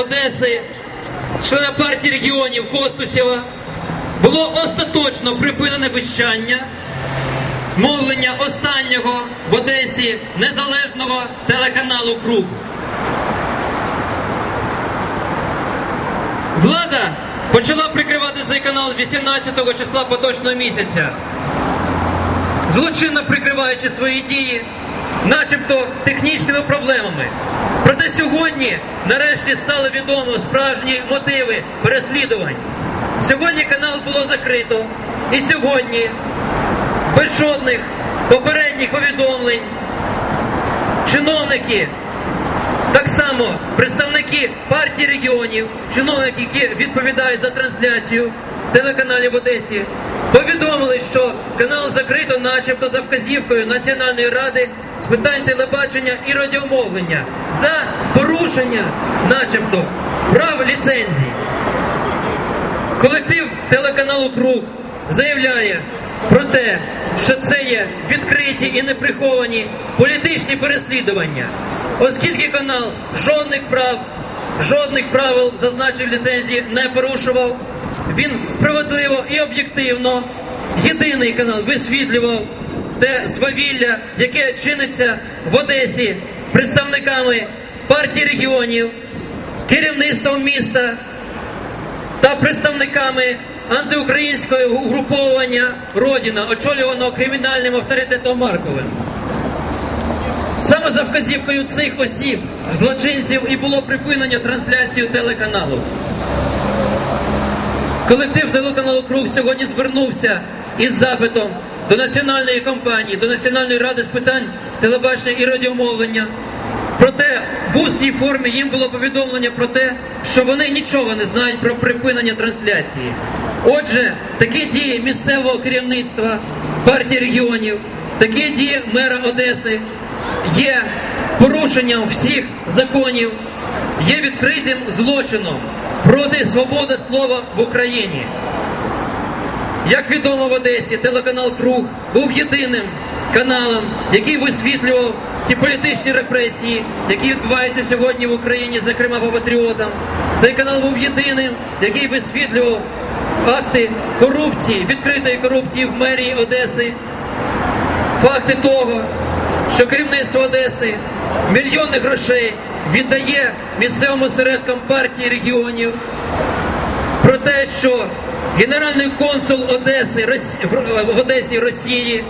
Одеси, члена партії регіонів Костусєва, було остаточно припинене вищання мовлення останнього в Одесі незалежного телеканалу Круг. Влада почала прикривати цей канал з 18 числа поточного місяця, злочинно прикриваючи свої дії, начебто технічними проблемами. Проте сьогодні нарешті стало відомо справжні мотиви переслідувань. Сьогодні канал було закрито, і сьогодні без жодних попередніх повідомлень чиновники так само представники партії регіонів, чиновники, які відповідають за трансляцію телеканалів в Одесі, повідомили, що канал закрито, начебто за вказівкою Національної ради з питань телебачення і радіомовлення за порушення, начебто, прав ліцензії. Колектив телеканалу Круг заявляє про те, що це є відкриті і неприховані політичні переслідування, оскільки канал жодних прав, жодних правил зазначив ліцензії не порушував. Він справедливо і об'єктивно, єдиний канал висвітлював те свавілля, яке чиниться в Одесі представниками партії регіонів, керівництвом міста та представниками антиукраїнського угруповання Родіна, очолюваного кримінальним авторитетом Марковим. Саме за вказівкою цих осіб, злочинців, і було припинення трансляції телеканалу. Колектив телеканалу Круг сьогодні звернувся із запитом до національної компанії, до Національної ради з питань телебачення і радіомовлення. Проте в усній формі їм було повідомлення про те, що вони нічого не знають про припинення трансляції. Отже, такі дії місцевого керівництва партії регіонів, такі дії мера Одеси є порушенням всіх законів, є відкритим злочином проти свободи слова в Україні. Як відомо в Одесі, телеканал Круг був єдиним каналом, який висвітлював ті політичні репресії, які відбуваються сьогодні в Україні, зокрема по патріотам. Цей канал був єдиним, який висвітлював акти корупції, відкритої корупції в мерії Одеси, факти того, що керівництво Одеси мільйони грошей віддає місцевим осередкам партії регіонів про те, що генеральний консул Одеси в- Одесі Росії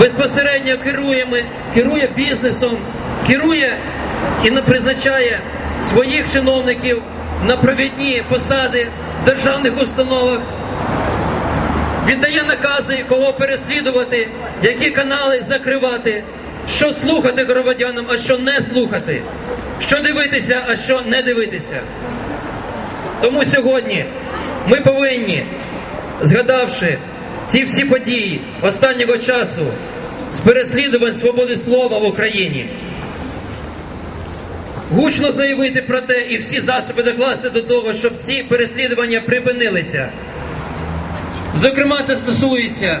безпосередньо керує, керує бізнесом, керує і призначає своїх чиновників на провідні посади в державних установах, віддає накази, кого переслідувати, які канали закривати, що слухати громадянам, а що не слухати, що дивитися, а що не дивитися. Тому сьогодні ми повинні, згадавши ці всі події останнього часу з переслідувань свободи слова в Україні, гучно заявити про те і всі засоби докласти до того, щоб ці переслідування припинилися. Зокрема, це стосується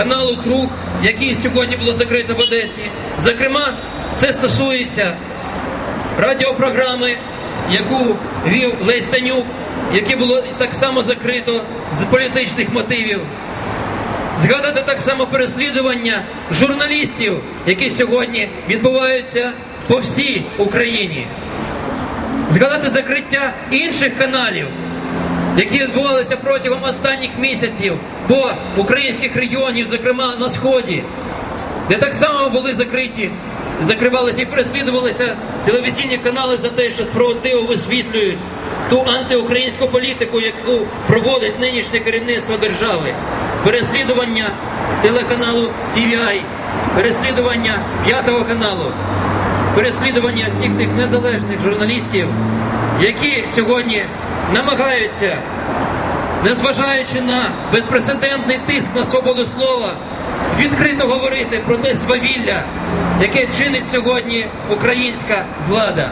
телеканалу Круг, який сьогодні було закрито в Одесі. Зокрема, це стосується радіопрограми, яку вів Лесь Танюк, яке було так само закрито з політичних мотивів. Згадати так само переслідування журналістів, які сьогодні відбуваються по всій Україні. Згадати закриття інших каналів, які відбувалися протягом останніх місяців по українських регіонів, зокрема на сході, де так само були закриті, закривалися і переслідувалися телевізійні канали за те, що справедливо висвітлюють ту антиукраїнську політику, яку проводить нинішнє керівництво держави. Переслідування телеканалу TVI, переслідування п'ятого каналу, переслідування всіх тих незалежних журналістів, які сьогодні намагаються незважаючи на безпрецедентний тиск на свободу слова, відкрито говорити про те свавілля, яке чинить сьогодні українська влада.